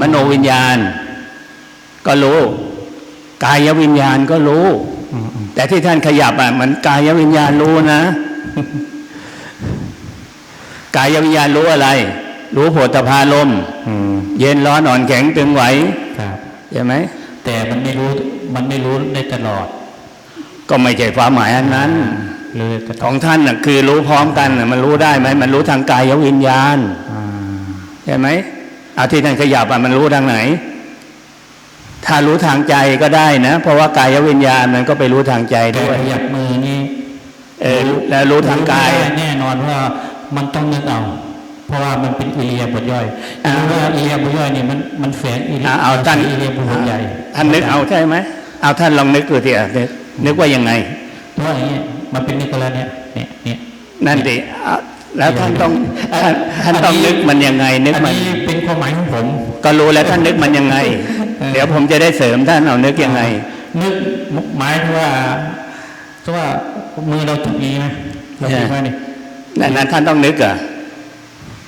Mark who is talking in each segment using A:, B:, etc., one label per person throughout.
A: มโนวิญญาณ ก็รู้ กายวิญญาณก็รู้
B: อืมอืม
A: แต่ที่ท่านขยับอะมันกายวิญญาณรู้นะ กายวิญญาณรู้อะไร รู้โผฏฐพารมณ์
B: อืม
A: เย็นร้อนอ่อนแข็งตึงไหว
B: ครับ
A: ใช่ไหม
B: แต่มันไม่รู้มันไม่รู้ได้ตลอด
A: ก็ไม่ใช่ความหมายอันนั้น
B: รู้ได้ตล
A: ข
B: อด
A: องท่านน่ะคือรู้พร้อมกันน่ะมันรู้ได้ไหมมันรู้ทางกายวิญญาณ
B: อ่า
A: ใช่ไหม เอาที่ท่านขยับอะมันรู้ทางไหน ถ้ารู้ทางใจก็ได้นะ เพราะว่ากายวิญญาณมันก็ไปรู้ทางใจ
B: แต่
A: ด้วย
B: ขยับมือนี่
A: เออแล้วรู้ทางกาย
B: รู้ไม่ได้แน่นอนว่ามันต้องนึกเอาเพราะว่ามันเป็นอิเลียาบทย่อย
A: อ่า
B: รู้ว่าอิเลียาบทย่อยเนี่ยมันมันแฝงอิเลี
A: อะเอาท่าน
B: อิเลียาบทใหญ่
A: ท่านนึกเอาใช่ไหมเอาท่านลองนึกดูทีอะนึกนึกว่ายังไง
B: เพราะอย่างเงี้ยมันเป็นนิกแล้วเนี่ยเนี่ยเนี่ย
A: นั่นดิเอาแล้วท่านต้องท่านท่านต้องนึกมันยังไงนึก
B: อัน
A: มัน
B: นี้เป็น ความหมายของผม
A: ก็รู้แล้วท่านนึกมันยังไง เดี๋ยวผมจะได้เสริมท่านเอานึกยังไง
B: นึกหมายถึงว่าเพราะว่ามือเราถูกนี้ไหมเราถูกไหมนี่
A: นั่นนั้นท่านต้องนึกเหรอะ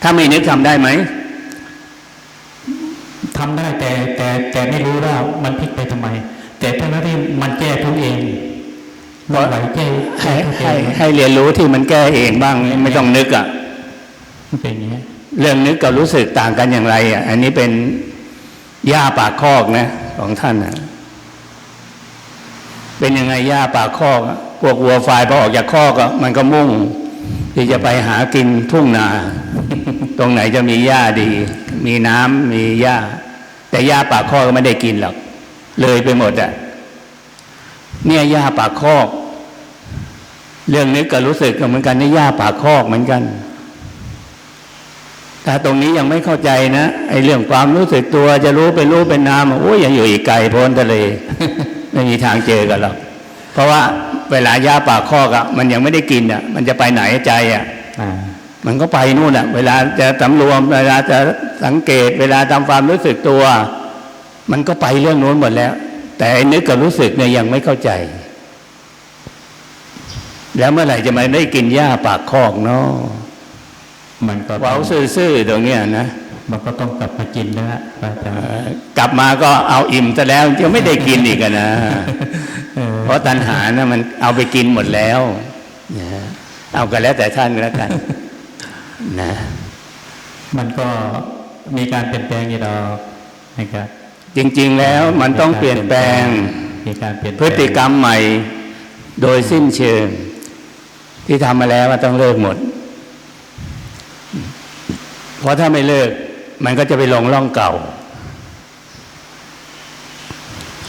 A: ถ้าไม่นึกทำได้ไหม
B: ทำได้แต่แต่แต่ไม่รู้ว่ามันพลิกไปทำไม แต่ถ้านั้นที่มันแก้ทุกเองมันไหวแก้
A: ให้
B: ทุกเอ
A: ให้
B: ง
A: ให้เรียนรู้ที่มันแก้เองบ้างไม่ต้องนึกอะ
B: มันเป็นอย่างนี้ย
A: เรื่องนึกกับรู้สึกต่างกันอย่างไรอะอันนี้เป็นย่าปากคอกนะของท่านอะเป็นยังไงย่าปากคอกพวกวัวควายพอออกจากคอกอะมันก็มุ่ง ที่จะไปหากินทุ่งนา ตรงไหนจะมีหญ้าดี มีน้ำมีหญ้า แต่หญ้าปากคอกก็ไม่ได้กินหรอก เลยไปหมดอะเนี่ยหญ้าปากคอก เรื่องนึกกับรู้สึกก็เหมือนกันนี่หญ้าปากคอกเหมือนกัน ถ้าตรงนี้ยังไม่เข้าใจนะไอ้เรื่องความรู้สึกตัวจะรู้เป็นรู้เป็นนามโอ้ยยังอยู่อีกไกลพ้นทะเล ไม่มีทางเจอกันหรอกเพราะว่าเวลาย่าปากคอกอะมันยังไม่ได้กินอะมันจะไปไหนใจอะ
B: อ่า
A: มันก็ไปนู่นอะเวลาจะสำรวมเวลาจะสังเกต เวลาทำความรู้สึกตัว มันก็ไปเรื่องโน้นหมดแล้ว แต่ไอ้นึกกับรู้สึกเนี่ยยังไม่เข้าใจ แล้วเมื่อไหร่จะมาได้กินหญ้าปากคอกเนาะ
B: มันก็
A: เว้าซื่อๆตรงเนี้ยนะ
B: มันก็ต้องกลับมากินนะฮะพระอาจารย์
A: เอ่อกลับมาก็เอาอิ่มซะแล้วยังไม่ได้กินอีกอะนะ
B: เออ
A: เพราะตัณหานะมันเอาไปกินหมดแล้วนะเอากันแล้วแต่ท่านก็แล้วกัน นะ
B: มันก็มีการเปลี่ยนแปลงอยู่ดอกนะครับ
A: จริง ๆ แล้วมันต้องเปลี่ยนแปลง
B: มีการเปลี่ยนแปลง
A: พฤติกรรมใหม่ โดยสิ้นเชิงที่ทำมาแล้วมันต้องเลิกหมด เพราะถ้าไม่เลิก มันก็จะไปลงร่องเก่า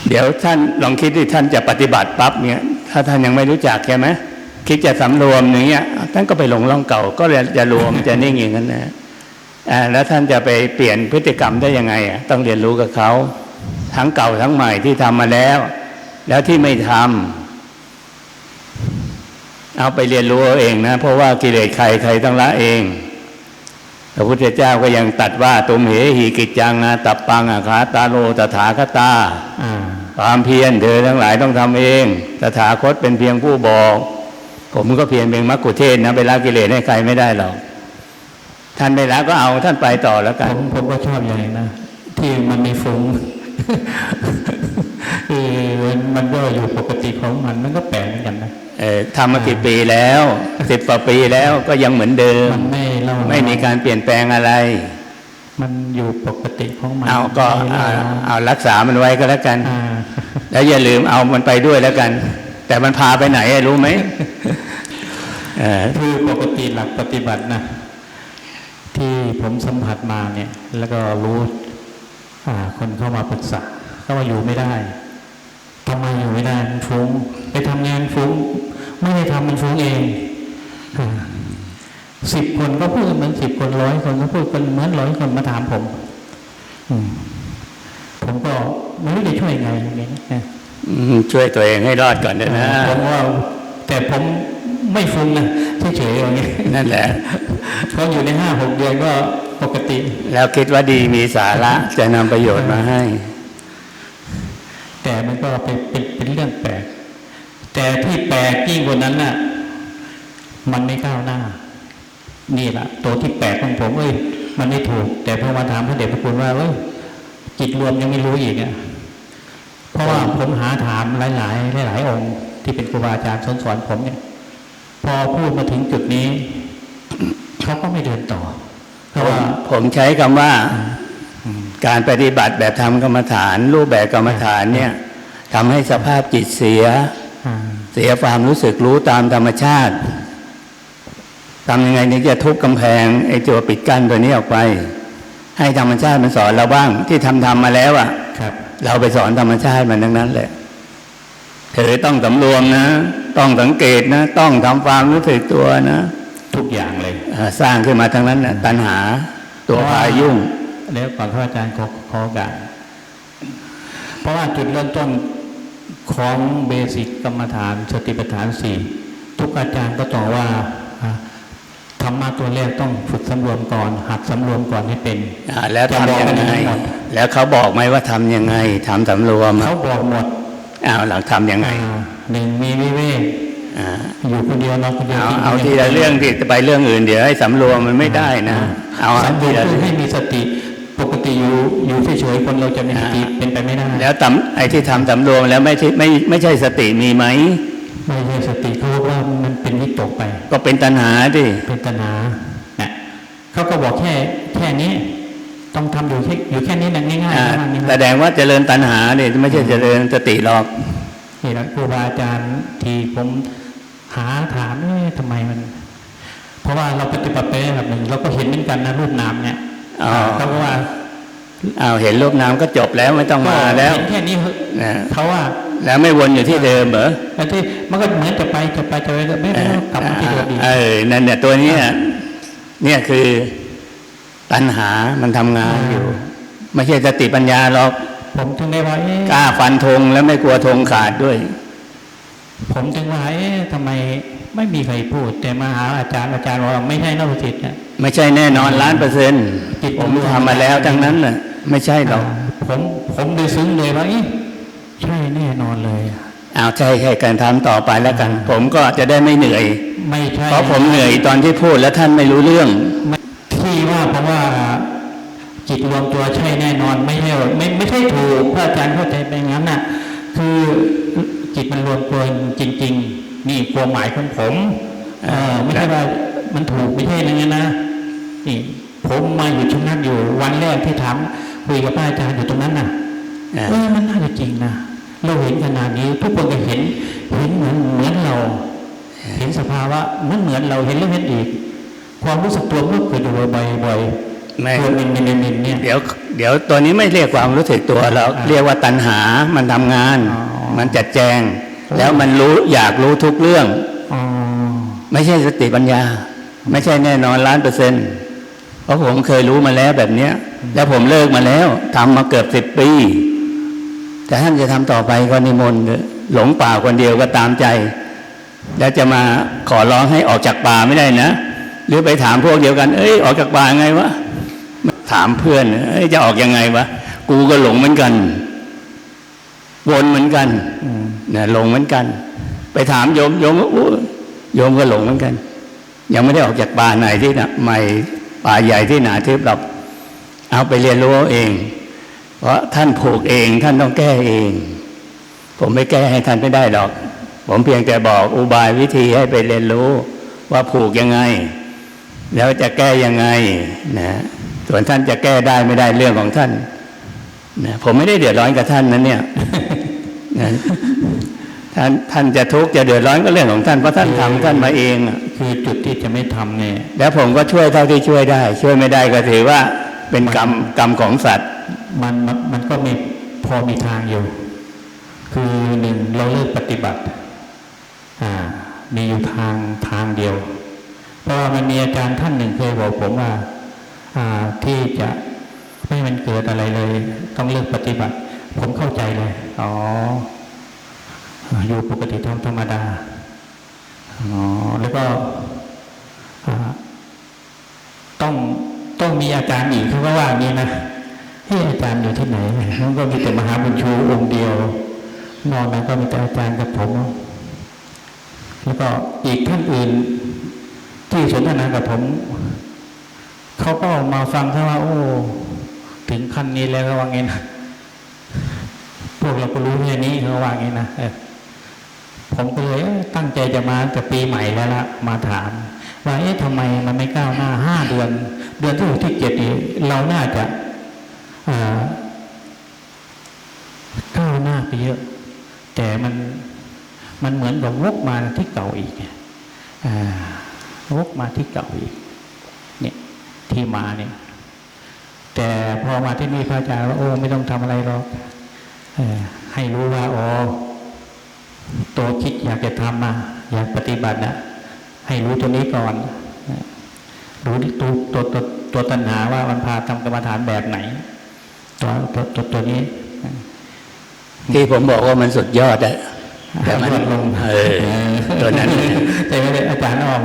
A: เดี๋ยวท่านลองคิดที่ท่านจะปฏิบัติปั๊บเนี่ย ถ้าท่านยังไม่รู้จักใช่ไหมคิดจะสำรวมอย่างเงี้ยท่านก็ไปลงร่องเก่า ก็จะรวมจะนิ่งอย่างนั้นนะอ่าแล้วท่านจะไปเปลี่ยนพฤติกรรมได้ยังไงอะต้องเรียนรู้กับเขาทั้งเก่าทั้งใหม่ที่ทำมาแล้ว แล้วที่ไม่ทำเอาไปเรียนรู้เอาเองนะ เพราะว่ากิเลสใครใครต้องละเอง พระพุทธเจ้าก็ยังตัดว่าตุมเหหิกิจจังอาตับปังอาคาตาโลตถาคตา
B: อ่า
A: ความเพียรเธอทั้งหลายต้องทำเอง ตถาคตเป็นเพียงผู้บอก ผมก็เพียรเป็นมักคุเทศนะไปละกิเลสให้ใครไม่ได้หรอกท่านไม่ละก็เอาท่านไปต่อแล้ว
B: ผ
A: กัน
B: มผมก็ชอบอย่างนี้นะที่มันไม่ฟุ้งคือมันก็อยู่ปกติของมันมันก็แปลกเหมือนกันนะ
A: เออทำมากี่ปีแล้วสิบกว่าปีแล้วก็ยังเหมือนเดิม
B: มันไม่เล่า
A: ไม่มีการเปลี่ยนแปลงอะไร
B: มันอยู่ปกติของมัน
A: เอาก็
B: ไม่
A: เอา
B: ล่
A: เอารักษามันไว้ก็แล้วกัน
B: อ่า
A: แล้วอย่าลืมเอามันไปด้วยแล้วกัน แต่มันพาไปไหนอะรู้ไหมเออ
B: คือปกติหลักปฏิบัตินะที่ผมสัมผัสมาเนี่ย แล้วก็รู้อ่าคนเข้ามาปรึกษาเขาว่าอยู่ไม่ได้ทำไมอยู่ไม่ได้มันฟุ้งไปทำงานฟุ้ง ไม่ได้ทำมันฟุ้งเอง สิบคนก็พูดกันเหมือนสิบคนร้อยคนก็พูดกันเหมือนร้อยคนมาถามผม อืมผมก็ไม่รู้จะช่วยยังไงอย่างนี้นะ
A: อืมช่วยตัวเองให้รอดก่อนนะนะ
B: ผมว่า แต่ผมไม่ฟุ้งนะเฉยๆอย่างนี้
A: นั่นแหละ
B: เพราะอยู่ในห้าหกเดือนก็ปกติ
A: แล้วคิดว่าดีมีสาระจะนำประโยชน์มาให้
B: แต่มันก็เป็นเป็นเป็นเรื่องแปลก แต่ที่แปลกยิ่งกว่านั้นน่ะ มันไม่ก้าวหน้า นี่แหละตัวที่แปลกของผมเอ้ยมันไม่ถูก แต่พอมาถามพระเดชพระคุณว่าเอ้ยจิตรวมยังไม่รู้อีกอะเพราะว่าผมหาถามหลายๆหลายๆองค์ ที่เป็นครูบาอาจารย์สอนสอนผมเนี่ยพอพูดมาถึงจุดนี้เขาก็ไม่เดินต่อ เพราะว่า
A: ผมใช้คำว่าการปฏิบัติแบบทำกรรมฐาน รูปแบบกรรมฐานเนี่ยทำให้สภาพจิตเสีย
B: อ่า
A: เสียความรู้สึกรู้ตามธรรมชาติ ทำยังไงถึงจะทุบกำแพงไอ้ตัวปิดกั้นตัวนี้ออกไป ให้ธรรมชาติมันสอนเราบ้างที่ทำทำมาแล้วอะ
B: ครับ
A: เราไปสอนธรรมชาติมันทั้งนั้นแหละคือต้องสำรวมนะ ต้องสังเกตนะ ต้องทำความรู้สึกตัวนะ
B: ทุกอย่างเลย
A: เอ่อสร้างขึ้นมาทั้งนั้นนะตัณหาตัวพายุ่ง
B: แล้วก่อนพระอาจารย์ขอขอโอกาสเพราะว่าจุดเริ่มต้นของเบสิกกรรมฐานสติปัฏฐานสี่ทุกอาจารย์ก็ต่อว่าอะ ธรรมะตัวแรกต้องฝึกสำรวมก่อน หัดสำรวมก่อนให้เป็น
A: อ่าแล้ว
B: จะบอก
A: ทำยังไง
B: กันทั้งหมด
A: แล้วเขาบอกไหมว่าทำยังไงทำสำรวมอะ
B: เขาบอกหมด
A: อ้าวหลังทำยังไง
B: อ่าหนึ่งมีวิเวก
A: อ่า
B: อยู่คนเดียวนอนคนเดียว
A: เอา
B: กิน
A: เอา
B: คน
A: ที
B: ดียว
A: ละเรื่องที่ไปเรื่องอื่นเดี๋ยวให้สำรวมมันไม่ได้นะ เอา
B: สำร
A: ที
B: วม
A: ละ
B: เพื่อ
A: เรื่
B: ให้
A: อง
B: มีสติปกติอยู่อยู่เฉยๆคนเราจะมีสติเป็นไปไม่ได้
A: แล้วตำไอ้ที่ทำสำรวมแล้วไม่ใช่ไม่ไม่ใช่สติมีไหม
B: ไม่ใช่สติเขาบอกว่ามันเป็นวิตกไป
A: ก็เป็นตัณหาดิ
B: เป็นตัณหานะเขาก็บอกแค่แค่นี้ ต้องทำอยู่แค่อยู่แค่นี้นะง่ายๆ
A: อ่า
B: ประมาณนี้
A: แสดงว่าเจริญตัณหาเนี่ยไม่ใช่เจริญสติหรอก
B: นี่แหละครูบาอาจารย์ที่ผมหาถามเอ๊ะทำไมมัน เพราะว่าเราปฏิบัติไประดับหนึ่งเราก็เห็นเหมือนกันนะรูปนามเนี่ย
A: อ๋อ
B: เขาก็ว่า
A: อ้าวเห็นรูปน้ำก็จบแล้วไม่ต้องมาแล้ว
B: เห็นแค่นี้เหอะ
A: นะ
B: เขาว่า
A: แล้วไม่วนอยู่ที่เดิมเหรอ
B: ไอ้ที่มันก็เหมือนจะไปจะไปจะไปก็ไม่ไม่กลับมาที่เดิมอีก
A: เออนั่นเนี่ยตัวเนี้ยเนี่ยคือตัณหามันทำงานอยู่ ไม่ใช่สติปัญญาหรอก
B: ผมถึงได้ว่าเอ๊ะ
A: กล้าฟันธงแล้วไม่กลัวธงขาดด้วย
B: ผมถึงว่าเอ๊ะทำไมไม่มีใครพูด แต่มาหาอาจารย์อาจารย์บอกว่าไม่ใช่นอกสิทธิ์นะ
A: ไม่ใช่แน่นอนล้านเปอร์เซ็นต์
B: จิต
A: ผมทำมาแล้วทั้งนั้นน่ะ ไม่ใช่หรอก
B: ผมผมเลยซึ้งเลยว่าเอ๊ะ ใช่แน่นอนเลยอะ
A: เอาใช่แค่การทำต่อไปแล้วกัน ผมก็จะได้ไม่เหนื่อย
B: ไม่ใช่
A: เพราะผมเหนื่อยตอนที่พูดแล้วท่านไม่รู้เรื่อง
B: ไม่ที่ว่าเพราะว่าจิตรวมตัวใช่แน่นอนไม่ใช่ว่าไม่ไม่ใช่ถูกพระอาจารย์เข้าใจไปงั้นน่ะ คือจิตมันรวมตัวจริง ๆ นี่ความหมายของผมเออไม่ใช่ว่ามันถูกไม่ใช่อย่างนั้นนะนี่ผมมาอยู่ชุมนั้นอยู่วันแรกที่ถามคุยกับพระอาจารย์อยู่ตรงนั้นน่ะ
A: อ่า
B: เออมันน่าจะจริงนะ เราเห็นขนาดนี้ ทุกคนก็เห็นเห็นเหมือนเหมือนเรา เห็นสภาวะเหมือนเหมือนเราเห็นแล้วเห็นอีก ความรู้สึกตัวมันก็เกิดอยู่บ่อยๆ
A: ไม่
B: ตัวมินมินมินมินเนี่ย
A: เดี๋ยวเดี๋ยวตัวนี้ไม่เรียกความรู้สึกตัวเรา
B: อ่า
A: เรียกว่าตัณหา มันทำงาน
B: อ๋อ
A: มันจัดแจง แล้วมันรู้อยากรู้ทุกเรื่อง
B: อ๋อ
A: ไม่ใช่สติปัญญา ไม่ใช่แน่นอนล้านเปอร์เซ็นต์เพราะผมเคยรู้มาแล้วแบบเนี้ย แล้วผมเลิกมาแล้วทำมาเกือบสิบปี แต่ท่านจะทำต่อไปก็นิมนต์หลงป่าคนเดียวก็ตามใจ แล้วจะมาขอร้องให้ออกจากป่าไม่ได้นะ หรือไปถามพวกเดียวกัน เอ้ยออกจากป่าไงวะถามเพื่อนเอ้ยจะออกยังไงวะกูก็หลงเหมือนกันวนเหมือนกันเนี่ยหลงเหมือนกัน ไปถามโยมโยมก็อู้โยมก็หลงเหมือนกัน ยังไม่ได้ออกจากป่าไหนที่นะใหม่ป่าใหญ่ที่หนาทึบหรอกเอาไปเรียนรู้เอาเอง ราะท่านผูกเองท่านต้องแก้เอง ผมไม่แก้ให้ท่านไม่ได้หรอก ผมเพียงแต่บอกอุบายวิธีให้ไปเรียนรู้ว่าผูกยังไง แล้วจะแก้ยังไงนะส่วนท่านจะแก้ได้ไม่ได้เรื่องของท่านนะผมไม่ได้เดือดร้อนกับท่านนั้นเนี่ยนะท่านท่านจะทุกข์จะเดือดร้อนก็เรื่องของท่านเพราะท่านทำท่านมาเองอะ
B: คือจุดที่จะไม่ทำเนี่ย
A: แล้วผมก็ช่วยเท่าที่ช่วยได้ ช่วยไม่ได้ก็ถือว่าเป็นกรรมกรรมของสัตว์
B: มันมันมันก็มีพอมีทางอยู่ คือหนึ่งเราเลิกปฏิบัติอ่ามีอยู่ทางทางเดียว เพราะว่ามันมีอาจารย์ท่านหนึ่งเคยบอกผมว่าอ่าที่จะไม่มันเกิดอะไรเลย ต้องเลิกปฏิบัติ ผมเข้าใจเลย อ๋อ อยู่ปกติธรรมธรรมดา อ๋อ แล้วก็ต้องต้องมีอาจารย์อีกเขาก็ว่าอย่างนี้นะ เฮ้อาจารย์อยู่ที่ไหนมันก็มีแต่มหาบุญชูองค์เดียวนอกนั้นก็มีแต่อาจารย์กับผม แล้วก็อีกท่านอื่น ที่สนทนากับผม เขาก็มาฟังเขาว่า โอ้ ถึงขั้นนี้แล้วว่าไงนะพวกเราก็รู้แค่นี้เขาว่าไงนะผมก็เลยตั้งใจจะมาแต่ปีใหม่แล้วละมาถาม ว่าเอ๊ะทำไมมันไม่ก้าวหน้าห้าเดือน เดือนที่หกที่เจ็ดนี่เราน่าจะ ก้าวหน้าไปเยอะ แต่มันมันเหมือนกับวกมาที่เก่าอีกอ่าวกมาที่เก่าอีก เนี่ยที่มาเนี่ย แต่พอมาที่นี่พระอาจารย์ว่าโอ้ไม่ต้องทำอะไรหรอกอให้รู้ว่าอ๋อตัวคิดอยากจะทำมาอยากปฏิบัตินะให้รู้ตัวนี้ก่อนรู้ที่ตัวตัวตัวตัวตัณหาว่ามันพาทำกรรมฐานแบบไหน ตัวตัวตัวตัวนี้
A: ที่ผมบอกว่ามันสุดยอดอะแต่มัน
B: ลดลง
A: เออตัวนั้น
B: แต่ไม่ได้อาจารย์ออม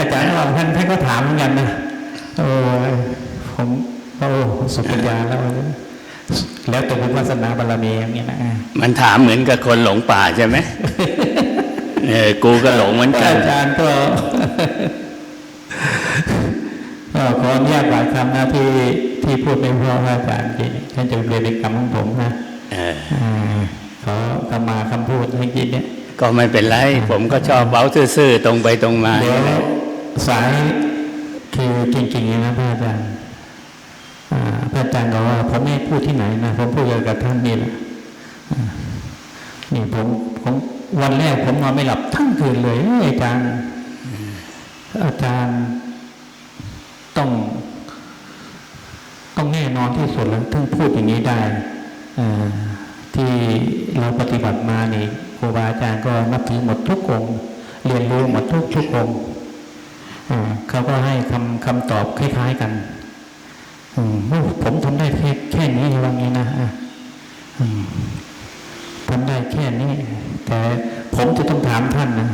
B: อาจารย์ออมท่านท่านก็ถามเหมือนกันนะโอ้ยผมโอ้สุปัญญาแล้วแล้วแต่บุญวาสนาบารมีอย่างนี้นะ
A: มันถามเหมือนกับคนหลงป่าใช่ไหมเออกูก็หลงเหมือนกัน
B: อาจารย์ก็ ก็ขออนุญาตหลายคำนะที่ที่พูดไม่เพราะพระอาจารย์จริงท่านจะเรียนเป็นกรรมของผมนะ
A: เออ
B: อ่าขอคำมาคำพูดเมื่อกี้เนี่ย
A: ก็ไม่เป็นไร ผมก็ชอบเบ้าซื่อๆตรงไปตรงมา
B: เดี๋ยวสายคือจริงๆนะพระอาจารย์อ่าพระอาจารย์บอกว่าผมไม่พูดที่ไหนนะผมพูดกับท่านนี่แหละอ่านี่ผมผมวันแรกผมนอนไม่หลับทั้งคืนเลยเอ้ยอาจารย์อาจารย์ ต้องต้องแน่นอนที่สุดแล้วถึงพูดอย่างนี้ได้ที่เราปฏิบัติมานี่ครูบาอาจารย์ก็นับถือหมดทุกองเรียนรู้หมดทุกทุกองเขาก็ให้คำคำตอบคล้ายๆกันมผมทำได้แค่แค่นี้ว่างี้นะทำได้แค่นี้ แต่ผมจะต้องถามท่านนะ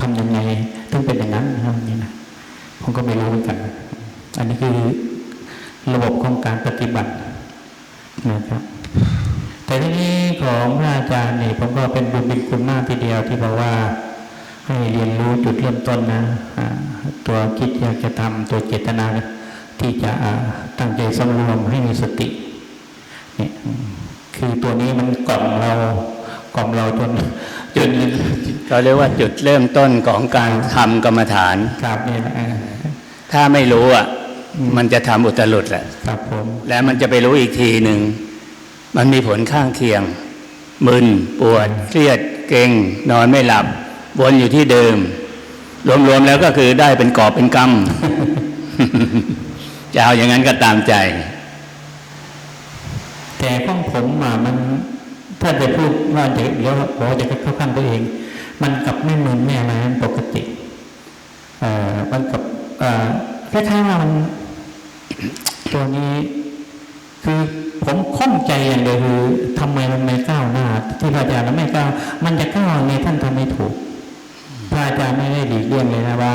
B: ทำยังไงถึงเป็นอย่างนั้นนะว่างี้นะผมก็ไม่รู้เหมือนกัน อันนี้คือระบบของการปฏิบัตินะครับ แต่ที่นี้ของพระอาจารย์นี่ผมก็เป็นบุญเป็นคุณมากทีเดียวที่บอกว่าให้เรียนรู้จุดเริ่มต้นนะอ่าตัวคิดอยากจะทำตัวเจตนาที่จะอ่าตั้งใจสำรวมให้มีสติเนี่ยอืมคือตัวนี้มันกล่อมเรากล่อมเราจนจน
A: เขาเรียกว่าจุดเริ่มต้นของการทำกรรมฐาน
B: กราบนี่นะอ่า
A: ถ้าไม่รู้อะ มันจะทำอุตรุดแหละ
B: ครับผม
A: แล้วมันจะไปรู้อีกทีหนึ่ง มันมีผลข้างเคียง มึนปวด เครียดเกร็งนอนไม่หลับ วนอยู่ที่เดิม รวมๆแล้วก็คือได้เป็นกอบเป็นกรรมจะเอาอย่างนั้นก็ตามใจ
B: แต่ของผมอะมันถ้าจะพูดว่าจะเดี๋ยวบอกว่าจะเข้าข้างตัวเอง มันกลับไม่มึนไม่อะไรมันปกติเอ่อมันกับเอ่อคล้ายๆว่ามัน ตัวนี้คือผมข้องใจอย่างเดียวคือทำไมมันไม่ก้าวหน้า ที่พระอาจารย์ไม่ก้าวมันจะก้าวยังไงท่านทำไม่ถูกพระอาจารย์ไม่ได้หลีกเลี่ยงเลยนะว่า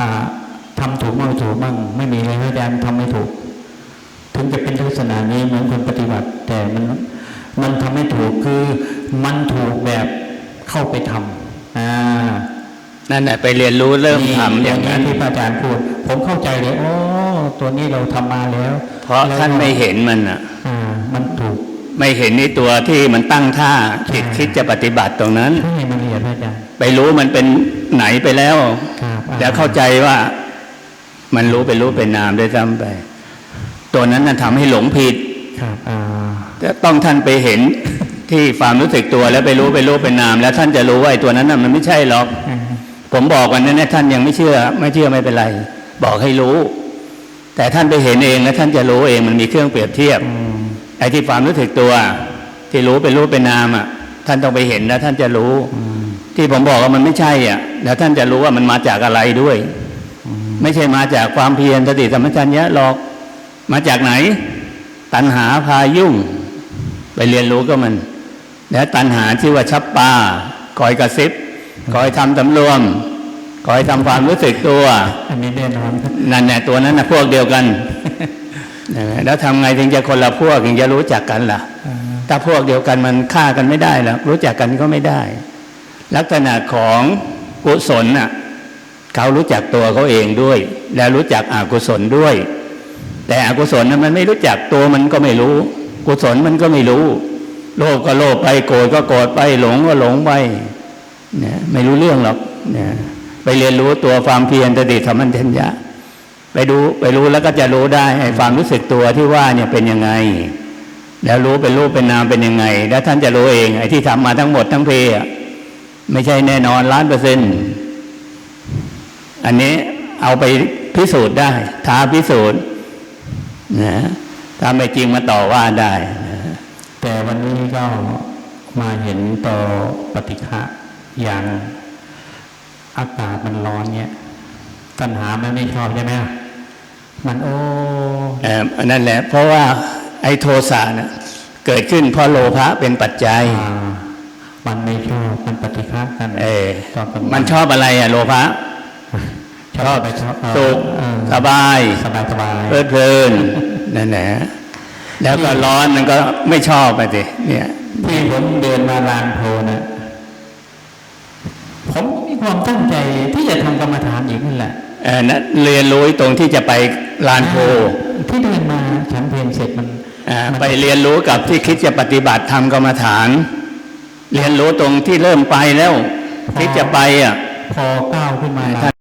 B: อ่าทำถูกบ้างไม่ถูกบ้างไม่มีเลยพระอาจารย์ทำไม่ถูก ถึงจะเป็นลักษณะนี้เหมือนคนปฏิบัติ แต่มันมันทำไม่ถูกคือมันถูกแบบเข้าไปทำอ่า
A: นั่นแหละไปเรียนรู้เริ่มทำอย่างนั้น
B: ที่พระอาจารย์พูด ผมเข้าใจเลยโอ้ ตัวนี้เราทำมาแล้ว
A: เพราะท่านไม่เห็นมันอะ
B: อ่ามันถูก
A: ไม่เห็นในตัวที่มันตั้งท่าจิตคิดจะปฏิบัติตรงนั้น
B: ใช่มันละเอียดพระอาจารย์
A: ไปรู้มันเป็นไหนไปแล้ว
B: ครับอ่
A: แล้วเข้าใจว่ามันรู้เป็นรู้เป็นนามด้วยซ้ำไป ตัวนั้นน่ะทำให้หลงผิด
B: ครับอ่า
A: จะต้องท่านไปเห็นที่ความรู้สึกตัวแล้วไปรู้เป็นรู้เป็นนาม แล้วท่านจะรู้ว่าไอ้ตัวนั้นน่ะมันไม่ใช่หรอก
B: อ่า
A: ผมบอกวันนั้นเนี่ยท่านยังไม่เชื่อ ไม่เชื่อไม่เป็นไร บอกให้รู้ แต่ท่านไปเห็นเองแล้วท่านจะรู้เองมันมีเครื่องเปรียบเทียบ
B: อืม
A: ไอ้ที่ความรู้สึกตัว ที่รู้เป็นรู้เป็นนามอะ ท่านต้องไปเห็นแล้วท่านจะรู้
B: อืม
A: ที่ผมบอกว่ามันไม่ใช่อะ แล้วท่านจะรู้ว่ามันมาจากอะไรด้วย
B: อืม
A: ไม่ใช่มาจากความเพียรสติสัมปชัญญะหรอกมาจากไหน ตัณหาพายุ่ง ไปเรียนรู้ก็มัน แล้วตัณหาที่ว่าชับปาคอยกระซิบคอยทำตำรวม คอยทำความรู้สึกตัว
B: อันนี้แน่นอนครับ
A: นั่นแหละตัวนั้นนะพวกเดียวกันนะแล้วทำไงถึงจะคนละพวกถึงจะรู้จักกันล่ะ
B: อ่า
A: ถ้าพวกเดียวกันมันฆ่ากันไม่ได้หรอกรู้จักกันก็ไม่ได้ ลักษณะของกุศลน่ะเขารู้จักตัวเขาเองด้วย และรู้จักอกุศลด้วย แต่อกุศลนั้นมันไม่รู้จักตัวมันก็ไม่รู้ กุศลมันก็ไม่รู้ โลภก็โลภไปโกรธก็โกรธไปหลงก็หลงไปเนี่ยไม่รู้เรื่องหรอกเนี่ย ไปเรียนรู้ตัวความเพียรตติธรรมัญญะ ไปดูไปรู้แล้วก็จะรู้ได้ไอ้ความรู้สึกตัวที่ว่าเนี่ยเป็นยังไง แล้วรู้เป็นรูปเป็นนามเป็นยังไง แล้วท่านจะรู้เองไอ้ที่ทำมาทั้งหมดทั้งเพอะไม่ใช่แน่นอนล้านเปอร์เซ็นต์อันนี้เอาไปพิสูจน์ได้ท้าพิสูจน์นะถ้าไม่จริงมาต่อว่าได้นะ
B: แต่วันนี้ก็มาเห็นต่อปฏิฆะอย่าง อากาศมันร้อนเนี่ยตัณหามันไม่ชอบใช่ไหมมันโอ้
A: เอ่ออันนั่นแหละ เพราะว่าไอ้โทสะนะเกิดขึ้นเพราะโลภะเป็นปัจจัย
B: อ่ามันไม่ชอบมันปฏิฆะกัน
A: เออ
B: ชอบกัน
A: มันชอบอะไรอะโลภะ
B: ชอบไปชอบ
A: สุข
B: เออ
A: สบาย
B: สบายสบาย
A: เพลิดเพลินนั่นแหละแล้วก็ร้อนมันก็ไม่ชอบไปสิเนี่ย
B: ที่ผมเดินมาลานโพนะผมมี ความตั้งใจที่จะทำกรรมฐานอีกนั่นแหละ
A: เอ่อนะเรียนรู้ตรงที่จะไปลานโพ
B: ที่เดินมาฉันเพลนเสร็จมัน
A: อ่า
B: มัน
A: ไปเรียนรู้กับที่คิดจะปฏิบัติทำกรรมฐาน เรียนรู้ตรงที่เริ่มไปแล้ว คิดจะไปอะ
B: พอก้าวขึ้นมาลาน